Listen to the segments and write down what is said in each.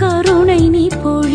கருணை நீ போ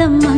பதம்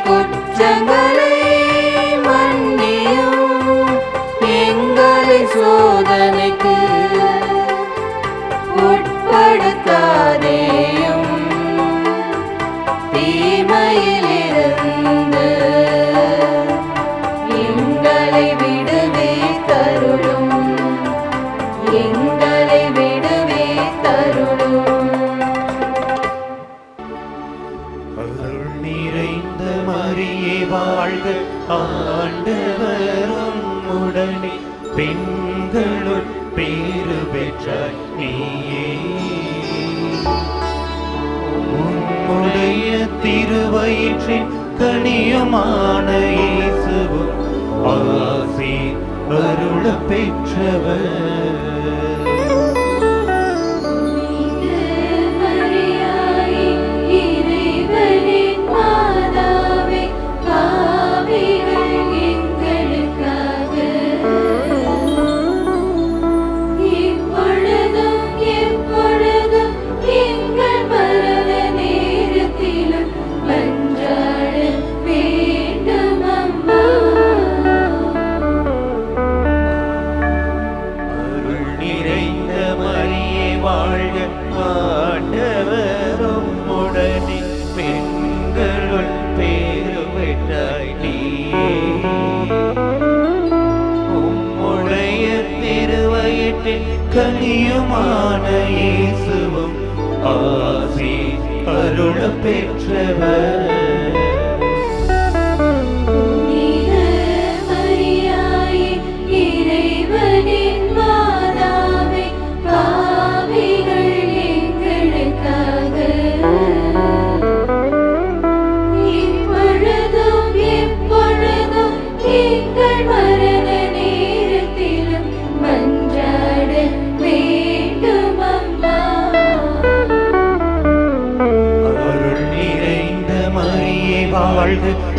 குற்றங்களை மன்னியும் எங்களை சோதனைக்கு உம்முடைய திருவயிற்றின் கனியமான இயேசுவும் ஆசி அருள பெற்றவர்.